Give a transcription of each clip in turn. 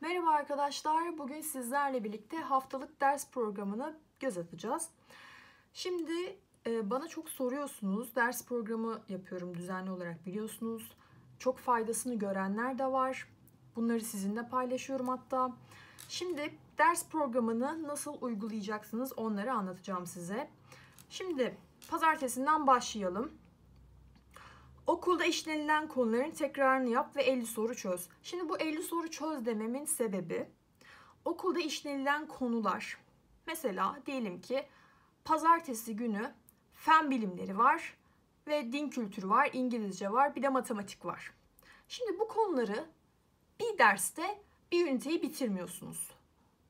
Merhaba arkadaşlar. Bugün sizlerle birlikte haftalık ders programını göz atacağız. Şimdi e, bana çok soruyorsunuz. Ders programı yapıyorum düzenli olarak biliyorsunuz. Çok faydasını görenler de var. Bunları sizinle paylaşıyorum hatta. Şimdi ders programını nasıl uygulayacaksınız onları anlatacağım size. Şimdi pazartesinden başlayalım. Okulda işlenilen konuların tekrarını yap ve 50 soru çöz. Şimdi bu 50 soru çöz dememin sebebi okulda işlenilen konular. Mesela diyelim ki pazartesi günü fen bilimleri var ve din kültürü var, İngilizce var, bir de matematik var. Şimdi bu konuları bir derste bir üniteyi bitirmiyorsunuz.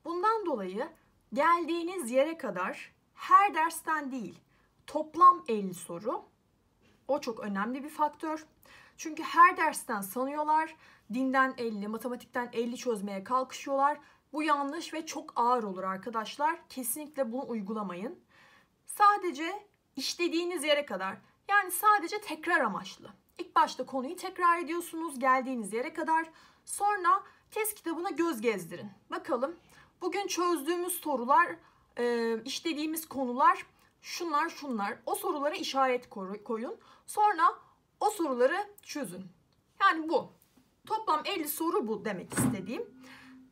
Bundan dolayı geldiğiniz yere kadar her dersten değil toplam 50 soru o çok önemli bir faktör. Çünkü her dersten sanıyorlar. Dinden 50, matematikten 50 çözmeye kalkışıyorlar. Bu yanlış ve çok ağır olur arkadaşlar. Kesinlikle bunu uygulamayın. Sadece işlediğiniz yere kadar. Yani sadece tekrar amaçlı. İlk başta konuyu tekrar ediyorsunuz geldiğiniz yere kadar. Sonra test kitabına göz gezdirin. Bakalım bugün çözdüğümüz sorular, işlediğimiz konular şunlar şunlar. O sorulara işaret koyun. Sonra o soruları çözün. Yani bu. Toplam 50 soru bu demek istediğim.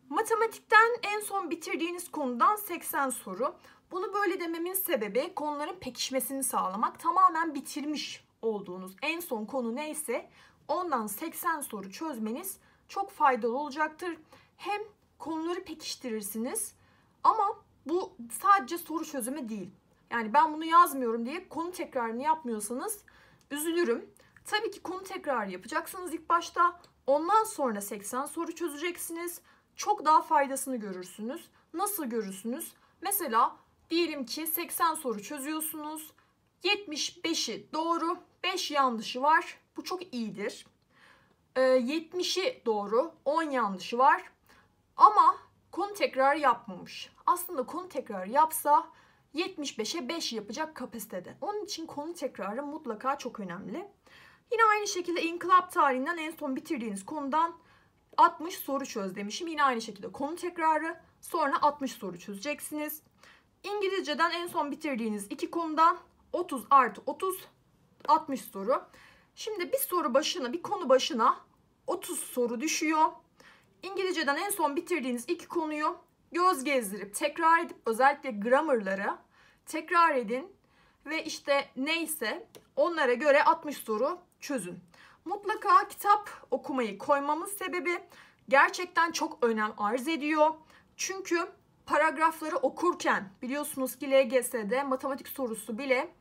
Matematikten en son bitirdiğiniz konudan 80 soru. Bunu böyle dememin sebebi konuların pekişmesini sağlamak. Tamamen bitirmiş olduğunuz en son konu neyse ondan 80 soru çözmeniz çok faydalı olacaktır. Hem konuları pekiştirirsiniz ama bu sadece soru çözümü değil. Yani ben bunu yazmıyorum diye konu tekrarını yapmıyorsanız üzülürüm. Tabii ki konu tekrarı yapacaksınız ilk başta. Ondan sonra 80 soru çözeceksiniz. Çok daha faydasını görürsünüz. Nasıl görürsünüz? Mesela diyelim ki 80 soru çözüyorsunuz. 75'i doğru, 5 yanlışı var. Bu çok iyidir. 70'i doğru, 10 yanlışı var. Ama konu tekrarı yapmamış. Aslında konu tekrarı yapsa 75'e 5 yapacak kapasitede. Onun için konu tekrarı mutlaka çok önemli. Yine aynı şekilde inkılap tarihinden en son bitirdiğiniz konudan 60 soru çöz demişim. Yine aynı şekilde konu tekrarı sonra 60 soru çözeceksiniz. İngilizceden en son bitirdiğiniz iki konudan 30 artı 30 60 soru. Şimdi bir soru başına bir konu başına 30 soru düşüyor. İngilizceden en son bitirdiğiniz iki konuyu göz gezdirip tekrar edip özellikle grammarları tekrar edin ve işte neyse onlara göre 60 soru çözün. Mutlaka kitap okumayı koymamız sebebi gerçekten çok önem arz ediyor. Çünkü paragrafları okurken biliyorsunuz ki LGS'de matematik sorusu bile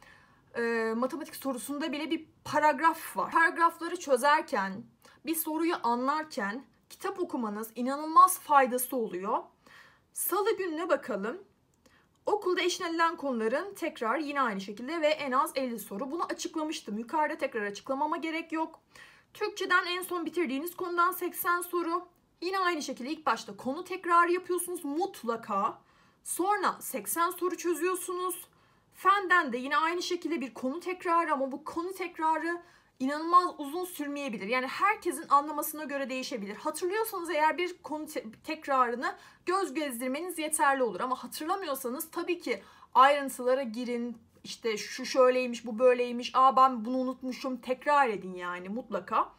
e, matematik sorusunda bile bir paragraf var. Paragrafları çözerken, bir soruyu anlarken kitap okumanız inanılmaz faydası oluyor. Salı gününe bakalım. Okulda işlenilen konuların tekrar yine aynı şekilde ve en az 50 soru. Bunu açıklamıştım. Yukarıda tekrar açıklamama gerek yok. Türkçeden en son bitirdiğiniz konudan 80 soru. Yine aynı şekilde ilk başta konu tekrar yapıyorsunuz mutlaka. Sonra 80 soru çözüyorsunuz. Fenden de yine aynı şekilde bir konu tekrarı ama bu konu tekrarı inanılmaz uzun sürmeyebilir. Yani herkesin anlamasına göre değişebilir. Hatırlıyorsanız eğer bir konu te- tekrarını göz gezdirmeniz yeterli olur. Ama hatırlamıyorsanız tabii ki ayrıntılara girin. İşte şu şöyleymiş, bu böyleymiş. Aa ben bunu unutmuşum. Tekrar edin yani mutlaka.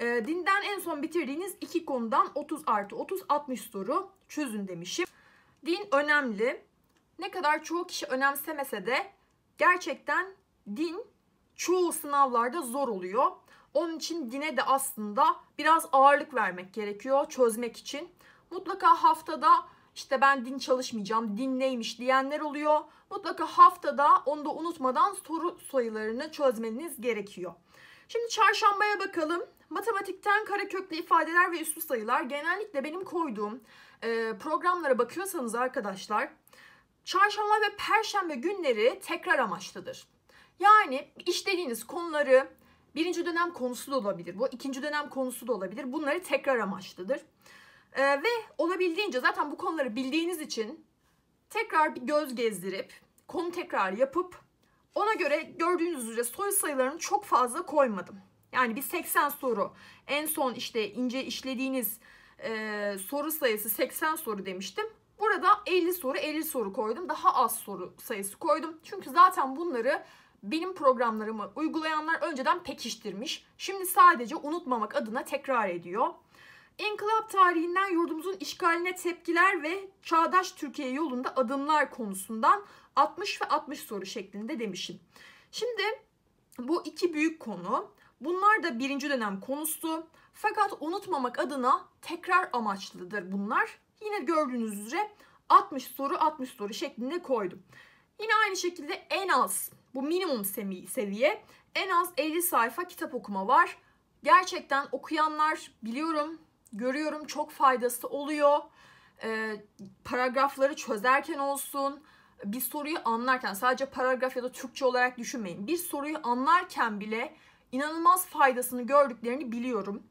E, dinden en son bitirdiğiniz iki konudan 30 artı 30 60 soru çözün demişim. Din önemli. Ne kadar çoğu kişi önemsemese de gerçekten din çoğu sınavlarda zor oluyor. Onun için dine de aslında biraz ağırlık vermek gerekiyor çözmek için. Mutlaka haftada işte ben din çalışmayacağım, din neymiş diyenler oluyor. Mutlaka haftada onu da unutmadan soru sayılarını çözmeniz gerekiyor. Şimdi çarşambaya bakalım. Matematikten kareköklü ifadeler ve üslü sayılar genellikle benim koyduğum e, programlara bakıyorsanız arkadaşlar çarşamba ve perşembe günleri tekrar amaçlıdır. Yani işlediğiniz konuları birinci dönem konusu da olabilir. Bu ikinci dönem konusu da olabilir. Bunları tekrar amaçlıdır. Ee, ve olabildiğince zaten bu konuları bildiğiniz için tekrar bir göz gezdirip konu tekrar yapıp ona göre gördüğünüz üzere soru sayılarını çok fazla koymadım. Yani bir 80 soru en son işte ince işlediğiniz e, soru sayısı 80 soru demiştim. Burada 50 soru 50 soru koydum. Daha az soru sayısı koydum. Çünkü zaten bunları benim programlarımı uygulayanlar önceden pekiştirmiş. Şimdi sadece unutmamak adına tekrar ediyor. İnkılap tarihinden yurdumuzun işgaline tepkiler ve çağdaş Türkiye yolunda adımlar konusundan 60 ve 60 soru şeklinde demişim. Şimdi bu iki büyük konu. Bunlar da birinci dönem konusu. Fakat unutmamak adına tekrar amaçlıdır bunlar. Yine gördüğünüz üzere 60 soru 60 soru şeklinde koydum. Yine aynı şekilde en az bu minimum seviye en az 50 sayfa kitap okuma var. Gerçekten okuyanlar biliyorum, görüyorum çok faydası oluyor. Ee, paragrafları çözerken olsun, bir soruyu anlarken sadece paragraf ya da Türkçe olarak düşünmeyin. Bir soruyu anlarken bile inanılmaz faydasını gördüklerini biliyorum.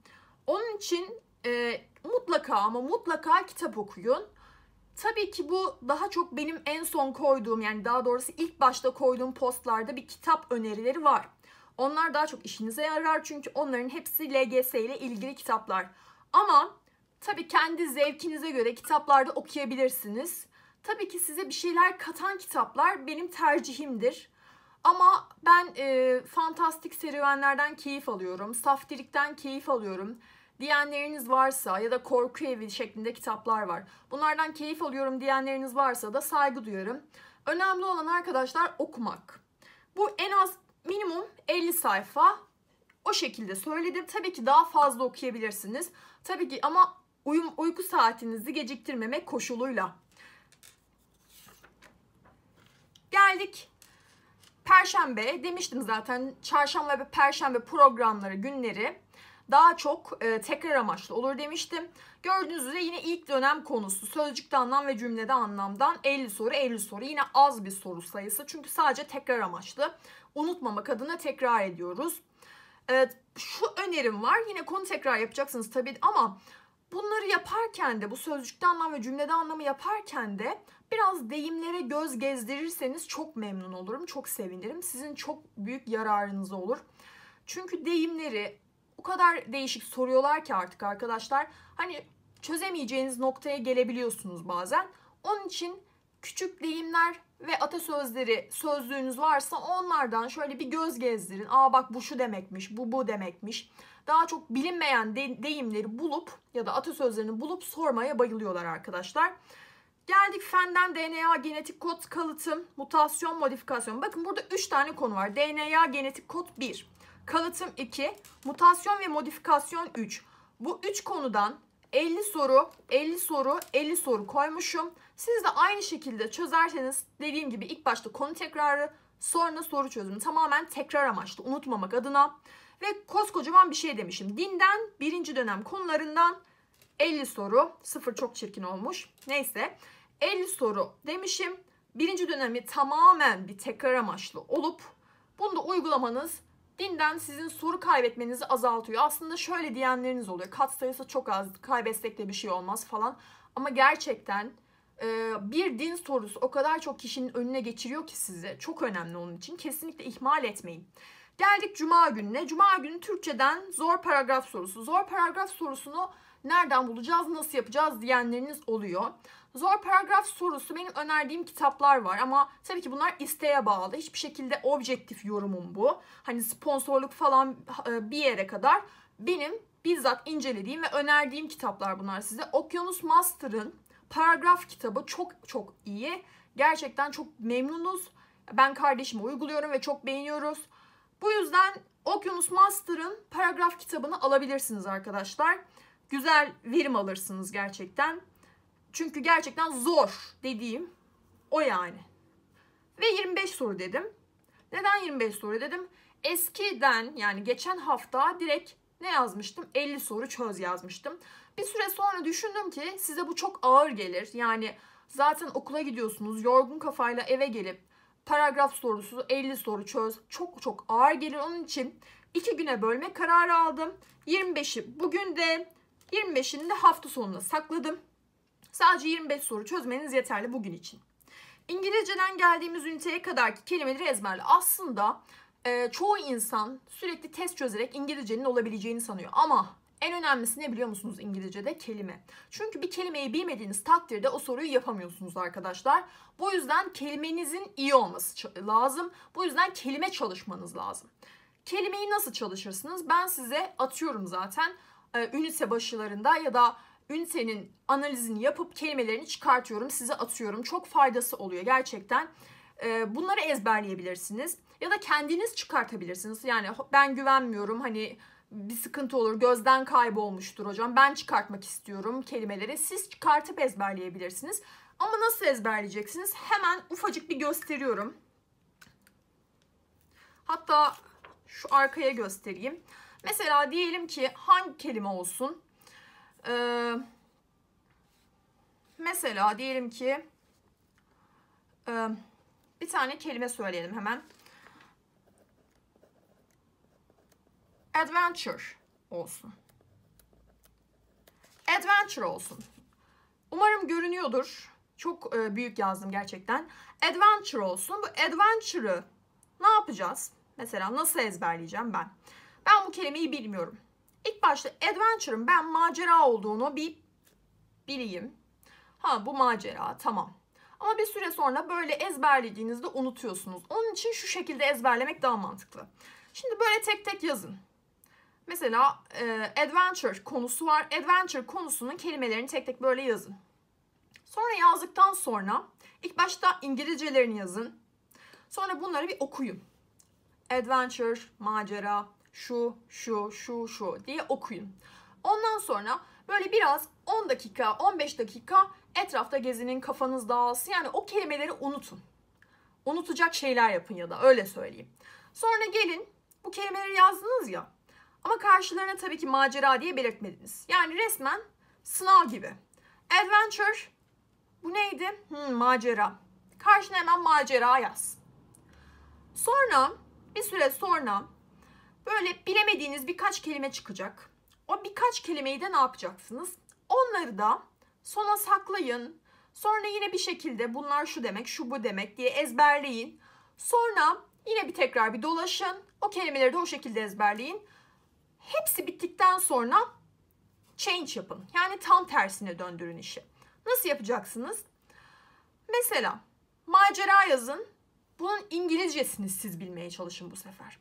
Onun için e, mutlaka ama mutlaka kitap okuyun. Tabii ki bu daha çok benim en son koyduğum yani daha doğrusu ilk başta koyduğum postlarda bir kitap önerileri var. Onlar daha çok işinize yarar çünkü onların hepsi LGS ile ilgili kitaplar. Ama tabii kendi zevkinize göre kitaplarda okuyabilirsiniz. Tabii ki size bir şeyler katan kitaplar benim tercihimdir. Ama ben e, fantastik serüvenlerden keyif alıyorum. Saftirik'ten keyif alıyorum diyenleriniz varsa ya da korku evi şeklinde kitaplar var. Bunlardan keyif alıyorum diyenleriniz varsa da saygı duyarım. Önemli olan arkadaşlar okumak. Bu en az minimum 50 sayfa. O şekilde söyledim. Tabii ki daha fazla okuyabilirsiniz. Tabii ki ama uyum, uyku saatinizi geciktirmemek koşuluyla. Geldik Perşembe demiştim zaten çarşamba ve perşembe programları günleri daha çok e, tekrar amaçlı olur demiştim. Gördüğünüz üzere yine ilk dönem konusu sözcükte anlam ve cümlede anlamdan 50 soru 50 soru yine az bir soru sayısı çünkü sadece tekrar amaçlı. Unutmamak adına tekrar ediyoruz. Evet, şu önerim var yine konu tekrar yapacaksınız tabii ama bunları yaparken de bu sözcükte anlam ve cümlede anlamı yaparken de biraz deyimlere göz gezdirirseniz çok memnun olurum, çok sevinirim. Sizin çok büyük yararınız olur. Çünkü deyimleri o kadar değişik soruyorlar ki artık arkadaşlar. Hani çözemeyeceğiniz noktaya gelebiliyorsunuz bazen. Onun için küçük deyimler ve atasözleri sözlüğünüz varsa onlardan şöyle bir göz gezdirin. Aa bak bu şu demekmiş, bu bu demekmiş. Daha çok bilinmeyen de- deyimleri bulup ya da atasözlerini bulup sormaya bayılıyorlar arkadaşlar. Geldik fenden DNA, genetik kod, kalıtım, mutasyon, modifikasyon. Bakın burada 3 tane konu var. DNA, genetik kod 1. Kalıtım 2, mutasyon ve modifikasyon 3. Bu 3 konudan 50 soru, 50 soru, 50 soru koymuşum. Siz de aynı şekilde çözerseniz dediğim gibi ilk başta konu tekrarı, sonra soru çözümü tamamen tekrar amaçlı unutmamak adına. Ve koskocaman bir şey demişim. Dinden birinci dönem konularından 50 soru. Sıfır çok çirkin olmuş. Neyse 50 soru demişim. Birinci dönemi tamamen bir tekrar amaçlı olup bunu da uygulamanız dinden sizin soru kaybetmenizi azaltıyor. Aslında şöyle diyenleriniz oluyor. Kat sayısı çok az, kaybetsek de bir şey olmaz falan. Ama gerçekten e, bir din sorusu o kadar çok kişinin önüne geçiriyor ki size. Çok önemli onun için. Kesinlikle ihmal etmeyin. Geldik Cuma gününe. Cuma günü Türkçeden zor paragraf sorusu. Zor paragraf sorusunu nereden bulacağız, nasıl yapacağız diyenleriniz oluyor. Zor paragraf sorusu benim önerdiğim kitaplar var ama tabii ki bunlar isteğe bağlı. Hiçbir şekilde objektif yorumum bu. Hani sponsorluk falan e, bir yere kadar benim bizzat incelediğim ve önerdiğim kitaplar bunlar size. Okyanus Master'ın paragraf kitabı çok çok iyi. Gerçekten çok memnunuz. Ben kardeşime uyguluyorum ve çok beğeniyoruz. Bu yüzden Okyanus Master'ın paragraf kitabını alabilirsiniz arkadaşlar. Güzel verim alırsınız gerçekten. Çünkü gerçekten zor dediğim o yani. Ve 25 soru dedim. Neden 25 soru dedim? Eskiden yani geçen hafta direkt ne yazmıştım? 50 soru çöz yazmıştım. Bir süre sonra düşündüm ki size bu çok ağır gelir. Yani zaten okula gidiyorsunuz yorgun kafayla eve gelip paragraf sorusu 50 soru çöz çok çok ağır gelir. Onun için iki güne bölme kararı aldım. 25'i bugün de 25'ini de hafta sonuna sakladım. Sadece 25 soru çözmeniz yeterli bugün için. İngilizceden geldiğimiz üniteye kadarki kelimeleri ezberle. Aslında e, çoğu insan sürekli test çözerek İngilizcenin olabileceğini sanıyor. Ama En önemlisi ne biliyor musunuz İngilizce'de? Kelime. Çünkü bir kelimeyi bilmediğiniz takdirde o soruyu yapamıyorsunuz arkadaşlar. Bu yüzden kelimenizin iyi olması lazım. Bu yüzden kelime çalışmanız lazım. Kelimeyi nasıl çalışırsınız? Ben size atıyorum zaten. Ee, ünite başlarında ya da ünitenin analizini yapıp kelimelerini çıkartıyorum. Size atıyorum. Çok faydası oluyor gerçekten. Ee, bunları ezberleyebilirsiniz. Ya da kendiniz çıkartabilirsiniz. Yani ben güvenmiyorum hani bir sıkıntı olur. Gözden kaybolmuştur hocam. Ben çıkartmak istiyorum kelimeleri. Siz çıkartıp ezberleyebilirsiniz. Ama nasıl ezberleyeceksiniz? Hemen ufacık bir gösteriyorum. Hatta şu arkaya göstereyim. Mesela diyelim ki hangi kelime olsun? Ee, mesela diyelim ki e, bir tane kelime söyleyelim hemen. Adventure olsun. Adventure olsun. Umarım görünüyordur. Çok e, büyük yazdım gerçekten. Adventure olsun. Bu adventure'ı ne yapacağız? Mesela nasıl ezberleyeceğim ben? Ben bu kelimeyi bilmiyorum. İlk başta adventure'ın ben macera olduğunu bir bileyim. Ha bu macera tamam. Ama bir süre sonra böyle ezberlediğinizde unutuyorsunuz. Onun için şu şekilde ezberlemek daha mantıklı. Şimdi böyle tek tek yazın. Mesela e, adventure konusu var. Adventure konusunun kelimelerini tek tek böyle yazın. Sonra yazdıktan sonra ilk başta İngilizcelerini yazın. Sonra bunları bir okuyun. Adventure, macera, şu, şu, şu, şu diye okuyun. Ondan sonra böyle biraz 10 dakika, 15 dakika etrafta gezinin kafanız dağılsın. Yani o kelimeleri unutun. Unutacak şeyler yapın ya da öyle söyleyeyim. Sonra gelin bu kelimeleri yazdınız ya. Ama karşılarına tabii ki macera diye belirtmediniz. Yani resmen sınav gibi. Adventure bu neydi? Hmm, macera. Karşına hemen macera yaz. Sonra bir süre sonra böyle bilemediğiniz birkaç kelime çıkacak. O birkaç kelimeyi de ne yapacaksınız? Onları da sona saklayın. Sonra yine bir şekilde bunlar şu demek, şu bu demek diye ezberleyin. Sonra yine bir tekrar bir dolaşın. O kelimeleri de o şekilde ezberleyin. Hepsi bittikten sonra change yapın. Yani tam tersine döndürün işi. Nasıl yapacaksınız? Mesela macera yazın. Bunun İngilizcesini siz bilmeye çalışın bu sefer.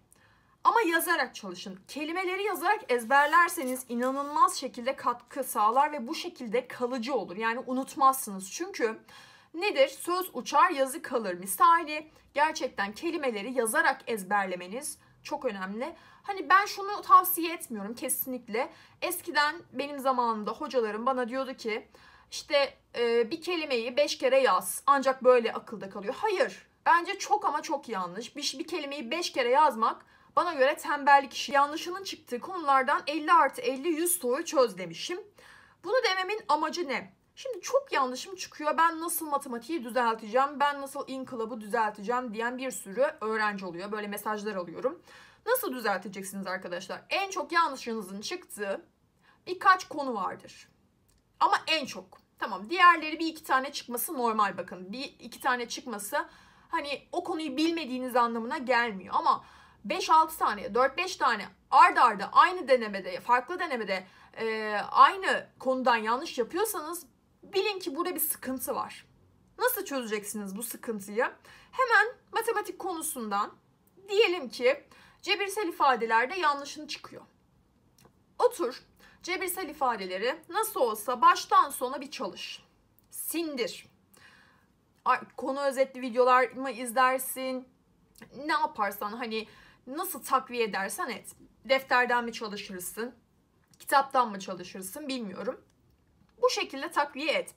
Ama yazarak çalışın. Kelimeleri yazarak ezberlerseniz inanılmaz şekilde katkı sağlar ve bu şekilde kalıcı olur. Yani unutmazsınız. Çünkü nedir? Söz uçar, yazı kalır. Misali gerçekten kelimeleri yazarak ezberlemeniz çok önemli. Hani ben şunu tavsiye etmiyorum kesinlikle. Eskiden benim zamanımda hocalarım bana diyordu ki işte e, bir kelimeyi beş kere yaz ancak böyle akılda kalıyor. Hayır bence çok ama çok yanlış. Bir, bir kelimeyi beş kere yazmak bana göre tembellik işi. Yanlışının çıktığı konulardan 50 artı 50 100 soru çöz demişim. Bunu dememin amacı ne? Şimdi çok yanlışım çıkıyor. Ben nasıl matematiği düzelteceğim? Ben nasıl inkılabı düzelteceğim diyen bir sürü öğrenci oluyor. Böyle mesajlar alıyorum. Nasıl düzelteceksiniz arkadaşlar? En çok yanlışınızın çıktığı birkaç konu vardır. Ama en çok. Tamam diğerleri bir iki tane çıkması normal bakın. Bir iki tane çıkması hani o konuyu bilmediğiniz anlamına gelmiyor. Ama 5-6 tane, 4-5 tane ard arda aynı denemede, farklı denemede e, aynı konudan yanlış yapıyorsanız bilin ki burada bir sıkıntı var. Nasıl çözeceksiniz bu sıkıntıyı? Hemen matematik konusundan diyelim ki cebirsel ifadelerde yanlışın çıkıyor. Otur, cebirsel ifadeleri nasıl olsa baştan sona bir çalış. Sindir. Konu özetli videolar mı izlersin? Ne yaparsan hani nasıl takviye edersen et. Defterden mi çalışırsın? Kitaptan mı çalışırsın bilmiyorum. Bu şekilde takviye et.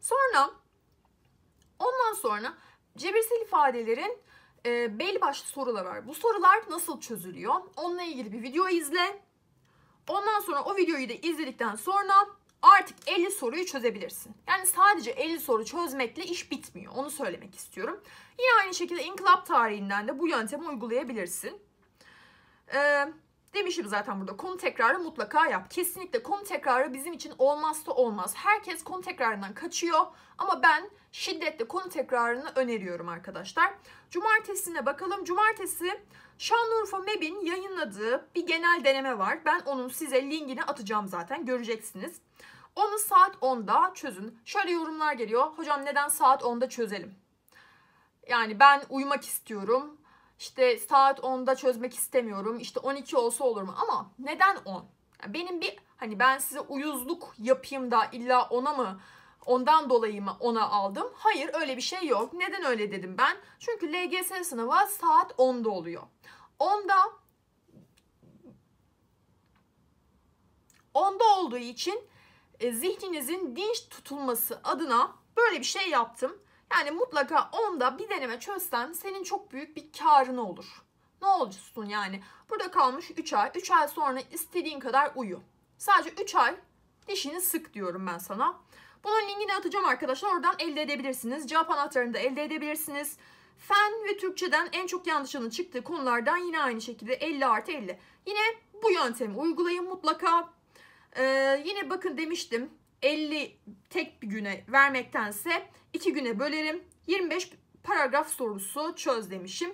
Sonra ondan sonra cebirsel ifadelerin e, belli başlı sorular var. Bu sorular nasıl çözülüyor? Onunla ilgili bir video izle. Ondan sonra o videoyu da izledikten sonra artık 50 soruyu çözebilirsin. Yani sadece 50 soru çözmekle iş bitmiyor. Onu söylemek istiyorum. Yine aynı şekilde inkılap tarihinden de bu yöntemi uygulayabilirsin. Ee, Demişim zaten burada konu tekrarı mutlaka yap. Kesinlikle konu tekrarı bizim için olmazsa olmaz. Herkes konu tekrarından kaçıyor ama ben şiddetle konu tekrarını öneriyorum arkadaşlar. Cumartesine bakalım. Cumartesi Şanlıurfa MEB'in yayınladığı bir genel deneme var. Ben onun size linkini atacağım zaten göreceksiniz. Onu saat 10'da çözün. Şöyle yorumlar geliyor. Hocam neden saat 10'da çözelim? Yani ben uyumak istiyorum. İşte saat 10'da çözmek istemiyorum. İşte 12 olsa olur mu? Ama neden 10? Yani benim bir hani ben size uyuzluk yapayım da illa ona mı ondan dolayı mı ona aldım? Hayır öyle bir şey yok. Neden öyle dedim ben? Çünkü LGS sınavı saat 10'da oluyor. 10'da 10'da olduğu için e, zihninizin dinç tutulması adına böyle bir şey yaptım. Yani mutlaka 10'da bir deneme çözsen senin çok büyük bir karın olur. Ne olursun yani? Burada kalmış 3 ay. 3 ay sonra istediğin kadar uyu. Sadece 3 ay dişini sık diyorum ben sana. Bunun linkini atacağım arkadaşlar. Oradan elde edebilirsiniz. Cevap anahtarını da elde edebilirsiniz. Fen ve Türkçeden en çok yanlışının çıktığı konulardan yine aynı şekilde 50 artı 50. Yine bu yöntemi uygulayın mutlaka. Ee, yine bakın demiştim 50 tek bir güne vermektense 2 güne bölerim. 25 paragraf sorusu çöz demişim.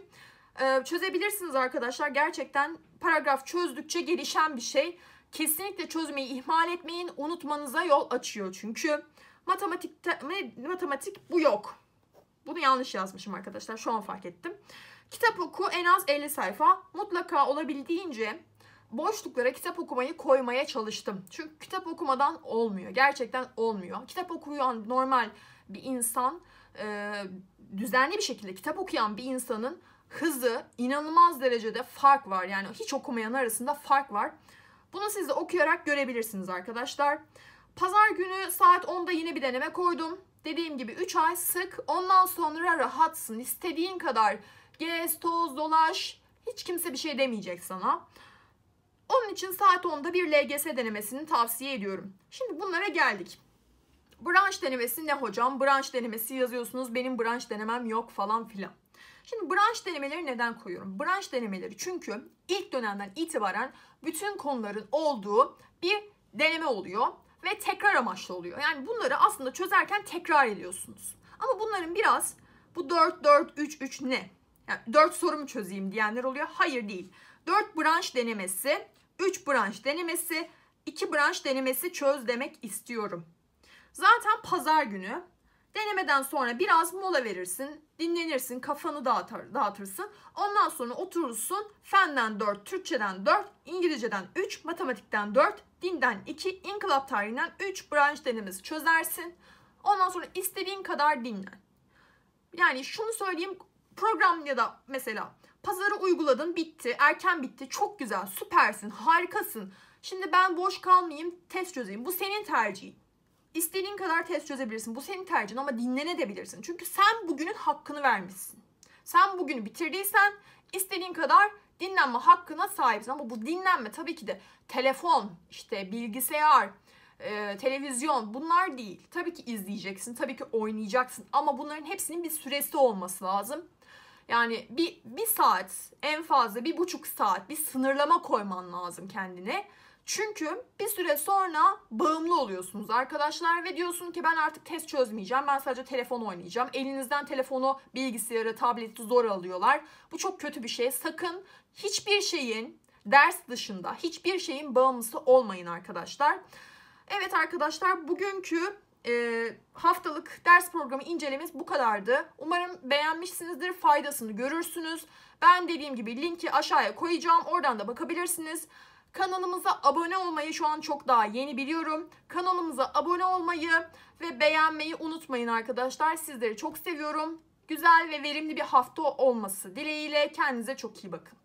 Ee, çözebilirsiniz arkadaşlar. Gerçekten paragraf çözdükçe gelişen bir şey. Kesinlikle çözmeyi ihmal etmeyin. Unutmanıza yol açıyor çünkü. Matematikte, matematik bu yok. Bunu yanlış yazmışım arkadaşlar. Şu an fark ettim. Kitap oku en az 50 sayfa. Mutlaka olabildiğince boşluklara kitap okumayı koymaya çalıştım. Çünkü kitap okumadan olmuyor. Gerçekten olmuyor. Kitap okuyan normal bir insan e, düzenli bir şekilde kitap okuyan bir insanın hızı inanılmaz derecede fark var. Yani hiç okumayan arasında fark var. Bunu siz de okuyarak görebilirsiniz arkadaşlar. Pazar günü saat 10'da yine bir deneme koydum. Dediğim gibi 3 ay sık. Ondan sonra rahatsın. İstediğin kadar gez, toz, dolaş. Hiç kimse bir şey demeyecek sana. Onun için saat 10'da bir LGS denemesini tavsiye ediyorum. Şimdi bunlara geldik. Branş denemesi ne hocam? Branş denemesi yazıyorsunuz. Benim branş denemem yok falan filan. Şimdi branş denemeleri neden koyuyorum? Branş denemeleri çünkü ilk dönemden itibaren bütün konuların olduğu bir deneme oluyor ve tekrar amaçlı oluyor. Yani bunları aslında çözerken tekrar ediyorsunuz. Ama bunların biraz bu 4 4 3 3 ne? Yani 4 soru mu çözeyim diyenler oluyor. Hayır değil. 4 branş denemesi, 3 branş denemesi, 2 branş denemesi çöz demek istiyorum. Zaten pazar günü denemeden sonra biraz mola verirsin, dinlenirsin, kafanı dağıtır, dağıtırsın. Ondan sonra oturursun. Fenden 4, Türkçeden 4, İngilizceden 3, matematikten 4, dinden 2, inkılap tarihinden 3 branş denemesi çözersin. Ondan sonra istediğin kadar dinlen. Yani şunu söyleyeyim program ya da mesela pazarı uyguladın bitti erken bitti çok güzel süpersin harikasın. Şimdi ben boş kalmayayım test çözeyim bu senin tercihin. İstediğin kadar test çözebilirsin. Bu senin tercihin ama dinlenebilirsin. Çünkü sen bugünün hakkını vermişsin. Sen bugünü bitirdiysen istediğin kadar dinlenme hakkına sahipsin. Ama bu dinlenme tabii ki de telefon, işte bilgisayar, e, televizyon bunlar değil. Tabii ki izleyeceksin, tabii ki oynayacaksın. Ama bunların hepsinin bir süresi olması lazım. Yani bir, bir saat en fazla bir buçuk saat bir sınırlama koyman lazım kendine. Çünkü bir süre sonra bağımlı oluyorsunuz arkadaşlar ve diyorsun ki ben artık test çözmeyeceğim. Ben sadece telefon oynayacağım. Elinizden telefonu, bilgisayarı, tableti zor alıyorlar. Bu çok kötü bir şey. Sakın hiçbir şeyin ders dışında hiçbir şeyin bağımlısı olmayın arkadaşlar. Evet arkadaşlar bugünkü e, haftalık ders programı incelememiz bu kadardı. Umarım beğenmişsinizdir, faydasını görürsünüz. Ben dediğim gibi linki aşağıya koyacağım. Oradan da bakabilirsiniz. Kanalımıza abone olmayı şu an çok daha yeni biliyorum. Kanalımıza abone olmayı ve beğenmeyi unutmayın arkadaşlar. Sizleri çok seviyorum. Güzel ve verimli bir hafta olması dileğiyle kendinize çok iyi bakın.